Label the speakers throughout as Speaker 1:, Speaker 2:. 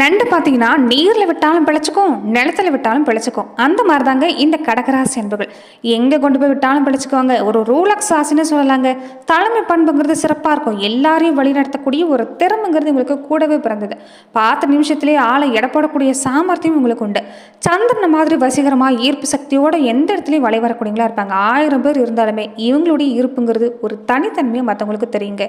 Speaker 1: நண்டு பார்த்தீங்கன்னா நீரில் விட்டாலும் பிழைச்சிக்கும் நிலத்துல விட்டாலும் பிழைச்சிக்கும். அந்த மாதிரி தாங்க இந்த கடகராசி அன்புகள். எங்கே கொண்டு போய் விட்டாலும் பிழைச்சிக்குவாங்க. ஒரு ரூலக்ஸ் ஆசின்னு சொல்லலாங்க. தலைமை பண்புங்கிறது சிறப்பாக இருக்கும். எல்லாரையும் வழிநடத்தக்கூடிய ஒரு திறமைங்கிறது உங்களுக்கு கூடவே பிறந்தது. பார்த்த நிமிஷத்துலேயே ஆளை எடப்படக்கூடிய சாமர்த்தியம் உங்களுக்கு உண்டு. சந்திரனை மாதிரி வசீகரமாக ஈர்ப்பு சக்தியோட எந்த இடத்துலையும் வலை வரக்கூடியங்களா இருப்பாங்க. ஆயிரம் பேர் இருந்தாலுமே இவங்களுடைய ஈர்ப்புங்கிறது ஒரு தனித்தன்மையை மற்றவங்களுக்கு தெரியுங்க.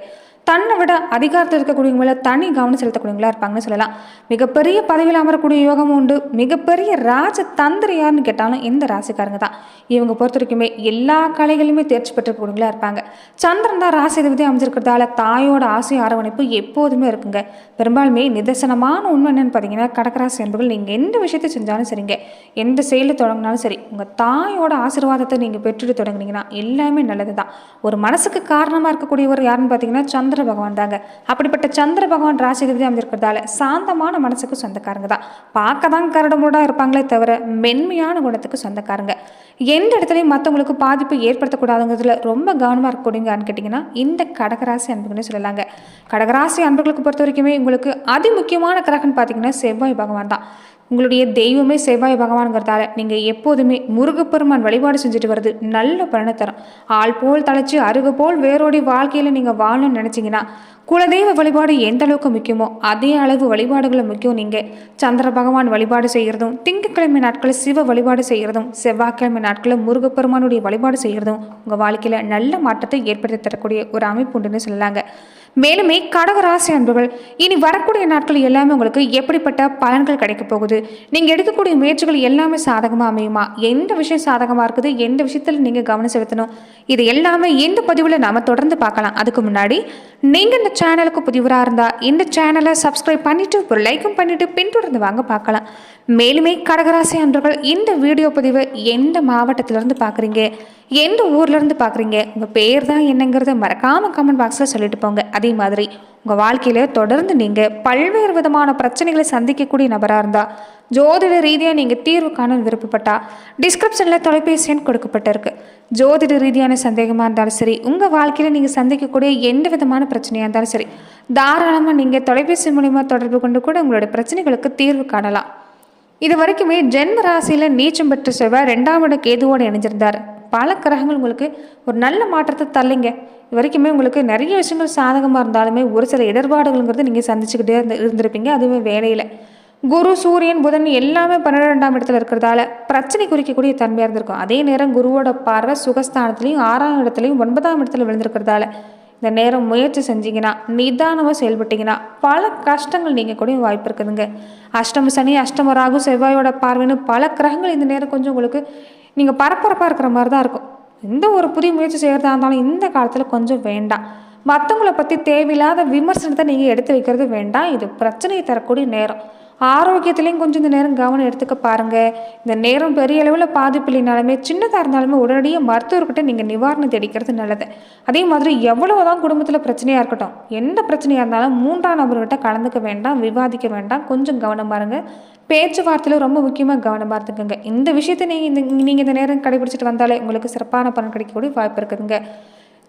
Speaker 1: தன்னை விட அதிகாரத்தில் இருக்கக்கூடியவங்கள தனி கவனம் செலுத்தக்கூடியவங்களா இருப்பாங்கன்னு சொல்லலாம். மிகப்பெரிய பதவியில் அமரக்கூடிய யோகம் உண்டு. மிகப்பெரிய ராஜ தந்திரி யாருன்னு கேட்டாலும் இந்த ராசிக்காரங்க தான். இவங்க பொறுத்த வரைக்குமே எல்லா கலைகளுமே தேர்ச்சி பெற்றக்கூடியவங்களா இருப்பாங்க. சந்திரன் தான் ராசி அதிபதி அமைஞ்சிருக்கிறதால தாயோட ஆசை அரவணைப்பு எப்போதுமே இருக்குங்க. பெரும்பாலுமே நிதர்சனமான உண்மை என்னன்னு பார்த்தீங்கன்னா கடகராசி என்பர்கள் நீங்கள் எந்த விஷயத்தை செஞ்சாலும் சரிங்க. எந்த செயலில் தொடங்கினாலும் சரி உங்கள் தாயோட ஆசீர்வாதத்தை நீங்கள் பெற்றுட்டு தொடங்குனீங்கன்னா எல்லாமே நல்லது தான் ஒரு மனசுக்கு காரணமாக இருக்கக்கூடியவர் யாருன்னு பார்த்தீங்கன்னா சந்திர சந்திர பகவான் தாங்க. அப்படிப்பட்ட சந்திர பகவான் ராசிகதி அமைஞ்சிருக்கிறதால சாந்தமான மனசுக்கு சொந்தக்காரங்க தான். பார்க்க தான் கரடுமுடாக இருப்பாங்களே தவிர மென்மையான குணத்துக்கு சொந்தக்காரங்க. எந்த இடத்துலையும் மற்றவங்களுக்கு பாதிப்பு ஏற்படுத்தக்கூடாதுங்கிறதுல ரொம்ப கவனமாக இருக்கக்கூடியங்கன்னு கேட்டிங்கன்னா இந்த கடகராசி அன்புகள்னு சொல்லலாங்க. கடகராசி அன்புகளுக்கு பொறுத்த வரைக்குமே உங்களுக்கு அதிமுக்கியமான கிரகம்னு பார்த்தீங்கன்னா செவ்வாய் பகவான் தான். உங்களுடைய தெய்வமே செவ்வாய் பகவான்கிறதால நீங்கள் எப்போதுமே முருகப்பெருமான் வழிபாடு செஞ்சுட்டு வர்றது நல்ல பலனை தரும். ஆள் போல் தலைச்சு அருகு போல் வேரோடி வாழ்க்கையில் நீங்கள் வாழணும்னு நினச்சிங்கன்னா குலதெய்வ வழிபாடு எந்த அளவுக்கு முக்கியமோ அதே அளவு வழிபாடுகளை முக்கியம் நீங்கள் சந்திர பகவான் வழிபாடு செய்கிறதும் திங்கட்கிழமை நாட்களில் சிவ வழிபாடு செய்கிறதும் செவ்வாய்க்கிழமை நாட்களில் முருகப்பெருமானுடைய வழிபாடு செய்கிறதும் உங்கள் வாழ்க்கையில் நல்ல மாற்றத்தை ஏற்படுத்தி தரக்கூடிய ஒரு அமைப்பு உண்டுன்னு சொல்லலாங்க. மேலுமே கடகராசி அன்புகள் இனி வரக்கூடிய நாட்கள் எல்லாமே உங்களுக்கு எப்படிப்பட்ட பலன்கள் கிடைக்க போகுது? நீங்கள் எடுக்கக்கூடிய முயற்சிகள் எல்லாமே சாதகமாக அமையுமா? எந்த விஷயம் சாதகமாக இருக்குது? எந்த விஷயத்தில் நீங்கள் கவனம் செலுத்தணும்? இது எல்லாமே இந்த பதிவில் நாம் தொடர்ந்து பார்க்கலாம். அதுக்கு முன்னாடி நீங்கள் இந்த சேனலுக்கு புதிவராக இருந்தால் இந்த சேனலை சப்ஸ்கிரைப் பண்ணிவிட்டு ஒரு லைக்கும் பண்ணிவிட்டு பின்தொடர்ந்து வாங்க பார்க்கலாம். மேலுமே கடகராசி அன்பர்கள் இந்த வீடியோ பதிவை எந்த மாவட்டத்திலேருந்து பார்க்குறீங்க? எந்த ஊர்லேருந்து பார்க்குறீங்க உங்கள் பேர் தான் என்னங்கிறத மறக்காமல் கமெண்ட் பாக்ஸில் சொல்லிட்டு போங்க. அதே மாதிரி உங்கள் வாழ்க்கையில் தொடர்ந்து நீங்கள் பல்வேறு விதமான பிரச்சனைகளை சந்திக்கக்கூடிய நபராக இருந்தால் ஜோதிட ரீதியாக நீங்கள் தீர்வு காண விருப்பப்பட்டா டிஸ்கிரிப்ஷனில் தொலைபேசி எண் கொடுக்கப்பட்டிருக்கு. ஜோதிட ரீதியான சந்தேகமாக இருந்தாலும் சரி உங்கள் வாழ்க்கையில் நீங்கள் சந்திக்கக்கூடிய எந்த விதமான பிரச்சனையாக இருந்தாலும் சரி தாராளமாக நீங்கள் தொலைபேசி மூலிமா தொடர்பு கொண்டு கூட உங்களுடைய பிரச்சனைகளுக்கு தீர்வு காணலாம். இது வரைக்குமே ஜென்ம ராசியில் நீச்சம் பெற்ற செவ்வாய் ரெண்டாம் இட கேதுவோடு இணைஞ்சிருந்தார். பல கிரகங்கள் உங்களுக்கு ஒரு நல்ல மாற்றத்தை தள்ளிங்க இது வரைக்குமே உங்களுக்கு நிறைய விஷயங்கள் சாதகமாக இருந்தாலுமே ஒரு சில இடர்பாடுகள்ங்கிறது நீங்கள் சந்திச்சுக்கிட்டே இருந்து இருந்திருப்பீங்க. அதுவுமே வேலையில். குரு சூரியன் புதன் எல்லாமே பன்னிரெண்டாம் இடத்துல இருக்கிறதால பிரச்சனை குறிக்கக்கூடிய தன்மையாக இருந்திருக்கும். அதே நேரம் குருவோட பார்வை சுகஸ்தானத்துலேயும் ஆறாம் இடத்துலையும் ஒன்பதாம் இடத்துல விழுந்திருக்கிறதால இந்த நேரம் முயற்சி செஞ்சீங்கன்னா நிதானமாக செயல்பட்டீங்கன்னா பல கஷ்டங்கள் நீங்கள் கூட வாய்ப்பு இருக்குதுங்க. அஷ்டம சனி அஷ்டம ராகு செவ்வாயோட பார்வைன்னு பல கிரகங்கள் இந்த நேரம் கொஞ்சம் உங்களுக்கு நீங்கள் பரபரப்பாக இருக்கிற மாதிரி தான் இருக்கும். எந்த ஒரு புதிய முயற்சி செய்கிறதா இருந்தாலும் இந்த காலத்தில் கொஞ்சம் வேண்டாம். மற்றவங்கள பற்றி தேவையில்லாத விமர்சனத்தை நீங்கள் எடுத்து வைக்கிறது வேண்டாம். இது பிரச்சனையை தரக்கூடிய நேரம். ஆரோக்கியத்துலேயும் கொஞ்சம் இந்த நேரம் கவனம் எடுத்துக்க பாருங்கள் இந்த நேரம் பெரிய அளவில் பாதிப்பு இல்லைனாலுமே சின்னதாக இருந்தாலுமே உடனடியாக மருத்துவர்கிட்ட நீங்கள் நிவாரணம் தேடிக்கிறது நல்லது. அதே மாதிரி எவ்வளோ தான் குடும்பத்தில் பிரச்சனையாக இருக்கட்டும் எந்த பிரச்சனையாக இருந்தாலும் மூன்றாம் நபர்கிட்ட கலந்துக்க வேண்டாம் விவாதிக்க வேண்டாம். கொஞ்சம் கவனம் பாருங்கள் பேச்சுவார்த்தையில் ரொம்ப முக்கியமாக கவனமாக இருந்துக்கோங்க. இந்த விஷயத்தை நீங்கள் இந்த நீங்கள் இந்த நேரம் கடைபிடிச்சிட்டு வந்தாலே உங்களுக்கு சிறப்பான பலன் கிடைக்கக்கூடிய வாய்ப்பு இருக்குதுங்க.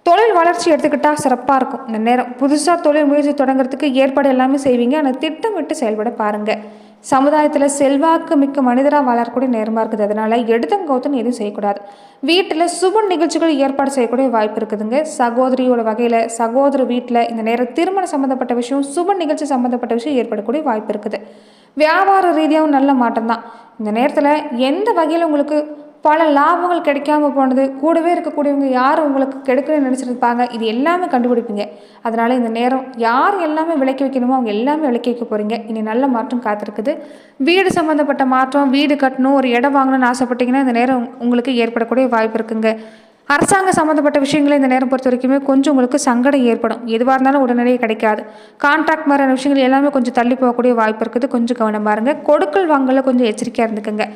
Speaker 1: தொழில் வளர்ச்சி எடுத்துக்கிட்டால் சிறப்பாக இருக்கும். இந்த நேரம் புதுசாக தொழில் முயற்சி தொடங்குறதுக்கு ஏற்பாடு எல்லாமே செய்வீங்க. ஆனால் திட்டமிட்டு செயல்பட பாருங்கள் சமுதாயத்தில் செல்வாக்கு மிக்க மனிதராக வளரக்கூடிய நேரமாக இருக்குது. அதனால் எடுத்தம் எதுவும் செய்யக்கூடாது. வீட்டில் சுப நிகழ்ச்சிகள் ஏற்பாடு செய்யக்கூடிய வாய்ப்பு இருக்குதுங்க. சகோதரியோட வகையில் சகோதர வீட்டில் இந்த நேரம் திருமணம் சம்மந்தப்பட்ட விஷயம் சுப நிகழ்ச்சி சம்மந்தப்பட்ட விஷயம் ஏற்படக்கூடிய வாய்ப்பு இருக்குது. வியாபார ரீதியாகவும் நல்ல மாற்றம் தான் இந்த நேரத்தில் எந்த வகையில் உங்களுக்கு பல லாபங்கள் கிடைக்காம போனது. கூடவே இருக்கக்கூடியவங்க யார் உங்களுக்கு கெடுக்கணும்னு நினச்சிருப்பாங்க. இது எல்லாமே கண்டுபிடிப்பீங்க. அதனால் இந்த நேரம் யார் எல்லாமே விளக்கி வைக்கணுமோ அவங்க எல்லாமே விளக்கி வைக்க போகிறீங்க இனி நல்ல மாற்றம் காத்திருக்குது. வீடு சம்மந்தப்பட்ட மாற்றம் வீடு கட்டணும் ஒரு இடம் வாங்கணும்னு ஆசைப்பட்டீங்கன்னா இந்த நேரம் உங்களுக்கு ஏற்படக்கூடிய வாய்ப்பு இருக்குங்க. அரசாங்க சம்மந்தப்பட்ட விஷயங்களை இந்த நேரம் பொறுத்த வரைக்குமே கொஞ்சம் உங்களுக்கு சங்கடம் ஏற்படும். எதுவாக இருந்தாலும் உடனடியே கிடைக்காது. கான்ட்ராக்ட் மாதிரியான விஷயங்கள் எல்லாமே கொஞ்சம் தள்ளி போகக்கூடிய வாய்ப்பு இருக்குது. கொஞ்சம் கவனமாக இருங்க. கொடுக்கல் வாங்கல கொஞ்சம் எச்சரிக்கையாக இருந்துக்கோங்க.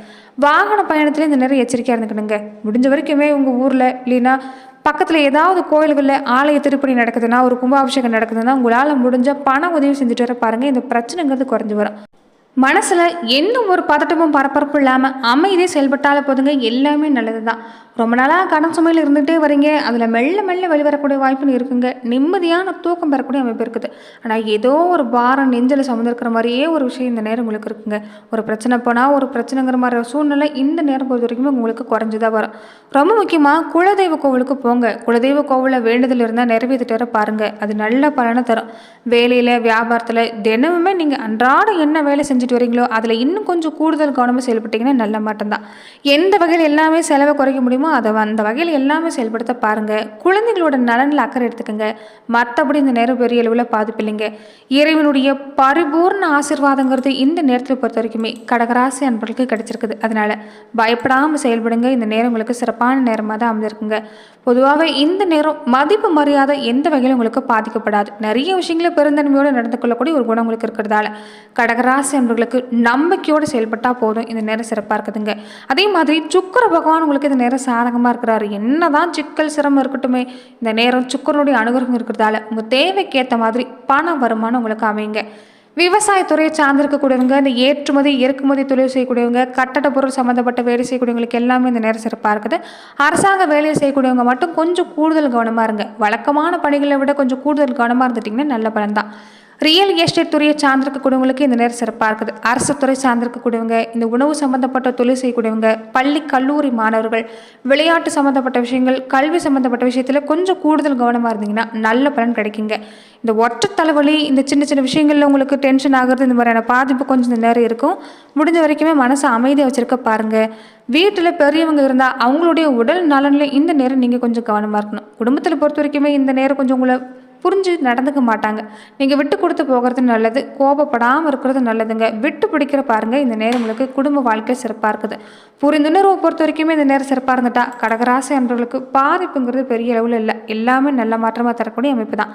Speaker 1: வாகன பயணத்தில் இந்த நேரம் எச்சரிக்கையாக இருந்துக்கணுங்க. முடிஞ்ச வரைக்குமே உங்கள் ஊரில் இல்லைன்னா பக்கத்தில் ஏதாவது கோயில்களில் ஆலய திருப்பணி நடக்குதுன்னா ஒரு கும்பாபிஷேகம் நடக்குதுன்னா உங்களால் முடிஞ்ச பண உதவி செஞ்சுட்டு வர பாருங்கள் இந்த பிரச்சனைங்கிறது குறைஞ்சி வரும். மனசில் எந்த ஒரு பதட்டமும் பரபரப்பு இல்லாமல் அமைதியாக செயல்பட்டாலே போதுங்க எல்லாமே நல்லது தான் ரொம்ப நாளாக கடன் சுமையில் இருந்துகிட்டே வரீங்க. அதில் மெல்ல மெல்ல வெளிவரக்கூடிய வாய்ப்புன்னு இருக்குங்க. நிம்மதியான தூக்கம் பெறக்கூடிய அமைப்பு இருக்குது. ஆனால் ஏதோ ஒரு பாரம் நெஞ்சில் சுமந்திருக்கிற மாதிரியே ஒரு விஷயம் இந்த நேரம் உங்களுக்கு இருக்குங்க. ஒரு பிரச்சனை போனால் ஒரு பிரச்சனைங்கிற மாதிரி ஒரு சூழ்நிலை இந்த நேரம் பொறுத்த வரைக்கும் உங்களுக்கு குறைஞ்சி தான் வரும். ரொம்ப முக்கியமாக குலதெய்வ கோவிலுக்கு போங்க. குலதெய்வ கோவிலில் வேண்டுதல் இருந்தால் நிறைவேற்றிட்டு வர பாருங்கள் அது நல்ல பலனை தரும். வேலையில் வியாபாரத்தில் தினமுமே நீங்கள் அன்றாட என்ன வேலை செஞ்சு செஞ்சுட்டு வரீங்களோ அதில் இன்னும் கொஞ்சம் கூடுதல் கவனமாக செயல்பட்டீங்கன்னா நல்ல மாட்டம்தான் எந்த வகையில் எல்லாமே செலவை குறைக்க முடியுமோ அதை அந்த வகையில் எல்லாமே செயல்படுத்த பாருங்கள் குழந்தைகளோட நலனில் அக்கறை எடுத்துக்கோங்க. மற்றபடி இந்த நேரம் பெரிய அளவில் பாதிப்பில்லைங்க. இறைவனுடைய பரிபூர்ண ஆசிர்வாதங்கிறது இந்த நேரத்தில் பொறுத்த வரைக்குமே கடகராசி அன்பர்களுக்கு கிடைச்சிருக்குது. அதனால் பயப்படாமல் செயல்படுங்க. இந்த நேரம் உங்களுக்கு சிறப்பான நேரமாக தான் அமைஞ்சிருக்குங்க. பொதுவாகவே இந்த நேரம் மதிப்பு மரியாதை எந்த வகையிலும் உங்களுக்கு பாதிக்கப்படாது. நிறைய விஷயங்களை பெருந்தன்மையோடு நடந்து கொள்ளக்கூடிய ஒரு குணம் உங்களுக்கு இருக்கிறதால. கடகராசி நண்பர்களுக்கு நம்பிக்கையோடு செயல்பட்டால் போதும். இந்த நேரம் சிறப்பாக இருக்குதுங்க. அதே மாதிரி சுக்கர பகவான் உங்களுக்கு இந்த நேரம் சாதகமாக இருக்கிறாரு. என்னதான் சிக்கல் சிரமம் இருக்கட்டுமே இந்த நேரம் சுக்கரனுடைய அனுகிரகம் இருக்கிறதால உங்கள் தேவைக்கேற்ற மாதிரி பண வருமானம் உங்களுக்கு அமையுங்க. விவசாயத்துறையை சார்ந்திருக்கக்கூடியவங்க இந்த ஏற்றுமதி இறக்குமதி தொழில் செய்யக்கூடியவங்க கட்டட பொருள் சம்மந்தப்பட்ட வேலை செய்யக்கூடியவங்களுக்கு எல்லாமே இந்த நேரம் சிறப்பாக இருக்குது. அரசாங்க வேலையை செய்யக்கூடியவங்க மட்டும் கொஞ்சம் கூடுதல் கவனமாக இருங்க. வழக்கமான பணிகளை விட கொஞ்சம் கூடுதல் கவனமாக இருந்துட்டிங்கன்னா நல்ல பலன் தான் ரியல் எஸ்டேட் துறையை சார்ந்திருக்கக்கூடியவங்களுக்கு இந்த நேரம் சிறப்பாக இருக்குது. அரசு துறை சார்ந்திருக்கக்கூடியவங்க இந்த உணவு சம்மந்தப்பட்ட தொழில் செய்யக்கூடியவங்க பள்ளி கல்லூரி மாணவர்கள் விளையாட்டு சம்மந்தப்பட்ட விஷயங்கள் கல்வி சம்மந்தப்பட்ட விஷயத்தில் கொஞ்சம் கூடுதல் கவனமாக இருந்தீங்கன்னா நல்ல பலன் கிடைக்குங்க. இந்த ஒற்றை தலைவலி இந்த சின்ன சின்ன விஷயங்களில் உங்களுக்கு டென்ஷன் ஆகிறது இந்த மாதிரியான பாதிப்பு கொஞ்சம் இந்த நேரம் இருக்கும். முடிஞ்ச வரைக்குமே மனசை அமைதியாக வச்சுருக்க பாருங்கள் வீட்டில் பெரியவங்க இருந்தால் அவங்களுடைய உடல் நலனில் இந்த நேரம் நீங்கள் கொஞ்சம் கவனமாக இருக்கணும். குடும்பத்தில் பொறுத்த வரைக்குமே இந்த நேரம் கொஞ்சம் உங்களை புரிஞ்சு நடந்துக்க மாட்டாங்க. நீங்கள் விட்டு கொடுத்து போகிறது நல்லது கோபப்படாமல் இருக்கிறது நல்லதுங்க. விட்டு பிடிக்கிற பாருங்க இந்த நேரம் உங்களுக்கு குடும்ப வாழ்க்கை சிறப்பாக இருக்குது. புரிந்துணர்வை பொறுத்த வரைக்குமே இந்த நேரம் சிறப்பாக இருந்துட்டா கடகராசி அன்றவர்களுக்கு பாதிப்புங்கிறது பெரிய அளவில் இல்லை. எல்லாமே நல்ல மாற்றமாக தரக்கூடிய அமைப்பு தான்.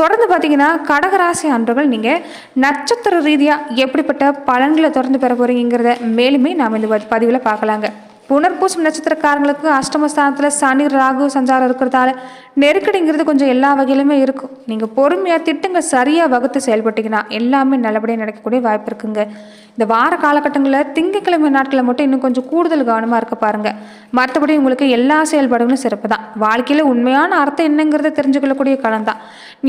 Speaker 1: தொடர்ந்து பார்த்தீங்கன்னா கடகராசி அன்றர்கள் நீங்கள் நட்சத்திர ரீதியாக எப்படிப்பட்ட பலன்களை தொடர்ந்து பெற போகிறீங்கிறத மேலுமே நாம் இந்த பதிவில் பார்க்கலாங்க. புனர்பூசம் நட்சத்திரக்காரங்களுக்கு அஷ்டமஸ்தானத்தில் சனி ராகு சஞ்சாரம் இருக்கிறதால நெருக்கடிங்கிறது கொஞ்சம் எல்லா வகையிலுமே இருக்கும். நீங்கள் பொறுமையாக திட்டங்கள் சரியாக வகுத்து செயல்பட்டீங்கன்னா எல்லாமே நல்லபடியாக நடக்கக்கூடிய வாய்ப்பு இருக்குங்க. இந்த வார காலகட்டங்களில் திங்கக்கிழமை நாட்களில் மட்டும் இன்னும் கொஞ்சம் கூடுதல் கவனமாக இருக்க பாருங்கள் மற்றபடி உங்களுக்கு எல்லா செயல்பாடுகளும் சிறப்பு தான். வாழ்க்கையில் உண்மையான அர்த்தம் என்னங்கிறத தெரிஞ்சுக்கொள்ளக்கூடிய காலம் தான்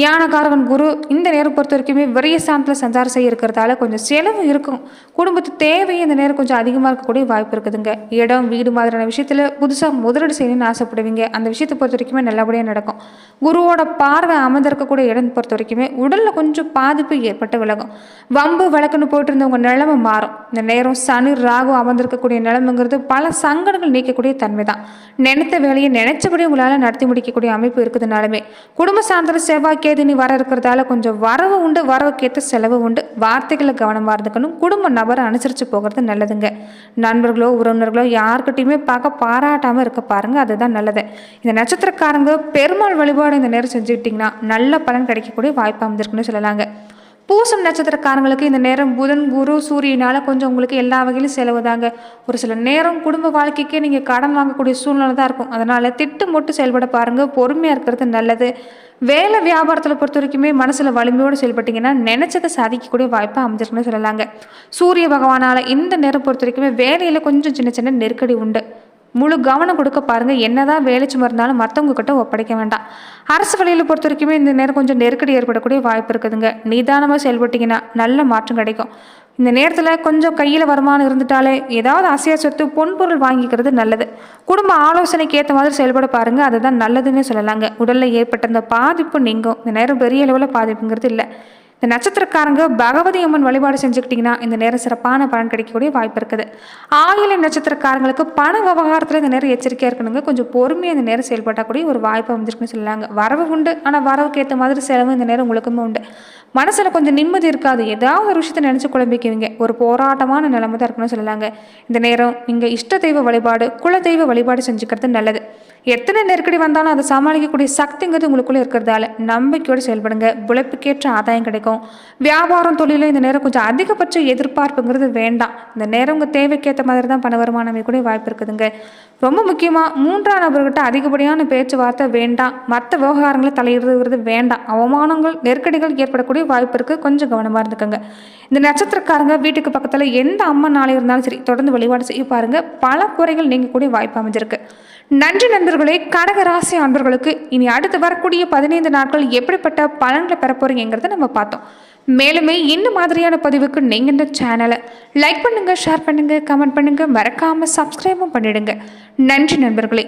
Speaker 1: ஞானகாரகன் குரு இந்த நேரம் பொறுத்த வரைக்குமே விரைய சாந்தத்தில் சஞ்சாரம் செய்ய இருக்கிறதால கொஞ்சம் செலவு இருக்கும். குடும்பத்து தேவை இந்த நேரம் கொஞ்சம் அதிகமாக இருக்கக்கூடிய வாய்ப்பு இருக்குதுங்க. இடம் வீடு மாதிரியான விஷயத்தில் புதுசாக முதலீடு செய்யணும்னு ஆசைப்படுவீங்க. அந்த விஷயத்தை பொறுத்த வரைக்குமே நல்லபடியாக நடக்கும். குருவோட பார்வை அமர்ந்திருக்கக்கூடிய இடம் பொறுத்த வரைக்குமே உடலில் கொஞ்சம் பாதிப்பு ஏற்பட்டு விலகும். வம்பு விளக்குன்னு போயிட்டு இருந்தவங்க நிலைமை மாறும். இந்த நேரம் சனி ராகு அமர்ந்திருக்கக்கூடிய நிலைமைங்கிறது பல சங்கடங்கள் நீக்கக்கூடிய தன்மை தான் நினைத்த வேலையை நினைச்சபடி உங்களால் நடத்தி முடிக்கக்கூடிய அமைப்பு இருக்குதுனாலுமே குடும்ப சார்ந்த செவ்வாய் கேதினி நீ வர இருக்கிறதால கொஞ்சம் வரவு உண்டு வரவுக்கேற்ற செலவு உண்டு. வார்த்தைகளை கவனமாக இருந்துக்கணும். குடும்ப நபரை அனுசரித்து போகிறது நல்லதுங்க. நண்பர்களோ உறவினர்களோ யாருக்கிட்டையுமே பார்க்க பாராட்டாமல் இருக்க பாருங்க. அதுதான் நல்லது. இந்த நட்சத்திரக்காரங்க பெருமாள் வழிபாடு இந்த நேரம் செஞ்சுக்கிட்டிங்கன்னா நல்ல பலன் கிடைக்கக்கூடிய வாய்ப்பு அமைந்திருக்குன்னு சொல்லலாங்க. பூசம் நட்சத்திரக்காரங்களுக்கு இந்த நேரம் புதன் குரு சூரியனால் கொஞ்சம் உங்களுக்கு எல்லா வகையிலும் செலவு தாங்க ஒரு சில நேரம் குடும்ப வாழ்க்கைக்கே நீங்கள் கடன் வாங்கக்கூடிய சூழ்நிலை தான் இருக்கும். அதனால் திட்டமிட்டு செயல்பட பாருங்கள் பொறுமையாக இருக்கிறது நல்லது. வேலை வியாபாரத்தில் பொறுத்த வரைக்குமே மனசில் வலிமையோடு செயல்பட்டீங்கன்னா நினச்சதை சாதிக்கக்கூடிய வாய்ப்பாக அமைஞ்சிருக்குன்னு சொல்லலாங்க. சூரிய பகவானால் இந்த நேரம் பொறுத்த வரைக்குமே வேலையில் கொஞ்சம் சின்ன சின்ன நெருக்கடி உண்டு. முழு கவனம் கொடுக்க பாருங்கள் என்னதான் வேலை சும்மா இருந்தாலும் மற்றவங்க கிட்ட ஒப்படைக்க வேண்டாம். அரசு வழியில் பொறுத்த வரைக்குமே இந்த நேரம் கொஞ்சம் நெருக்கடி ஏற்படக்கூடிய வாய்ப்பு இருக்குதுங்க. நிதானமாக செயல்பட்டீங்கன்னா நல்ல மாற்றம் கிடைக்கும். இந்த நேரத்தில் கொஞ்சம் கையில் வருமானம் இருந்துட்டாலே ஏதாவது அசையா சொத்து பொன்பொருள் வாங்கிக்கிறது நல்லது. குடும்ப ஆலோசனைக்கு ஏற்ற மாதிரி செயல்பட பாருங்க. அதுதான் நல்லதுன்னு சொல்லலாங்க. உடலில் ஏற்பட்ட அந்த பாதிப்பு நீங்கும். இந்த நேரம் பெரிய அளவில் பாதிப்புங்கிறது இல்லை. இந்த நட்சத்திரக்காரங்க பகவதி அம்மன் வழிபாடு செஞ்சுக்கிட்டிங்கன்னா இந்த நேரம் சிறப்பான பலன் கிடைக்கக்கூடிய வாய்ப்பு இருக்குது. ஆயிலம் நட்சத்திரக்காரங்களுக்கு பண விவகாரத்தில் இந்த நேரம் எச்சரிக்கையாக இருக்கணுங்க. கொஞ்சம் பொறுமையாக இந்த நேரம் செயல்படக்கூடிய ஒரு வாய்ப்பு அமைஞ்சிருக்குன்னு சொல்லலாங்க வரவு உண்டு ஆனால் வரவுக்கு ஏற்ற மாதிரி செலவு இந்த நேரம் உங்களுக்குமே உண்டு. மனசில் கொஞ்சம் நிம்மதி இருக்காது. ஏதாவது ஒரு விஷயத்தை நினச்சி குழம்பிக்குவீங்க. ஒரு போராட்டமான நிலைமை தான் இருக்குன்னு சொல்லலாங்க இந்த நேரம் நீங்கள் இஷ்ட தெய்வ வழிபாடு குல தெய்வ வழிபாடு செஞ்சுக்கிறது நல்லது. எத்தனை நெருக்கடி வந்தாலும் அதை சமாளிக்கக்கூடிய சக்திங்கிறது உங்களுக்குள்ளே இருக்கிறதால நம்பிக்கையோடு செயல்படுங்க. உழைப்புக்கேற்ற ஆதாயம் கிடைக்கும். வியாபாரம் தொழிலும் இந்த நேரம் கொஞ்சம் அதிகபட்ச எதிர்பார்ப்புங்கிறது வேண்டாம். இந்த நேரம் உங்கள் தேவைக்கேற்ற மாதிரி தான் பண வருமானமே கூட வாய்ப்பு இருக்குதுங்க. ரொம்ப முக்கியமாக மூன்றாம் நபர்கிட்ட அதிகப்படியான பேச்சுவார்த்தை வேண்டாம். மற்ற விவகாரங்களை தலையிடுறது வேண்டாம். அவமானங்கள் நெருக்கடிகள் ஏற்படக்கூடிய வாய்ப்பு இருக்குது கொஞ்சம் கவனமாக இருந்துக்கோங்க. இந்த நட்சத்திரக்காரங்க வீட்டுக்கு பக்கத்தில் எந்த அம்மன் நாளை இருந்தாலும் சரி தொடர்ந்து வழிபாடு செய்ய பாருங்கள் பல குறைகள் நீங்கக்கூடிய வாய்ப்பு அமைஞ்சிருக்கு. நன்றி நண்பர்களே. கடக கடகராசி அன்பர்களுக்கு இனி அடுத்து வரக்கூடிய பதினைந்து நாட்கள் எப்படிப்பட்ட பலன்களை பெற நம்ம பார்த்தோம். மேலுமே இந்த மாதிரியான பதிவுக்கு நீங்கள் இந்த சேனலை லைக் பண்ணுங்கள் ஷேர் பண்ணுங்கள் கமெண்ட் பண்ணுங்கள் மறக்காமல் சப்ஸ்கிரைபும் பண்ணிடுங்க. நன்றி நண்பர்களே.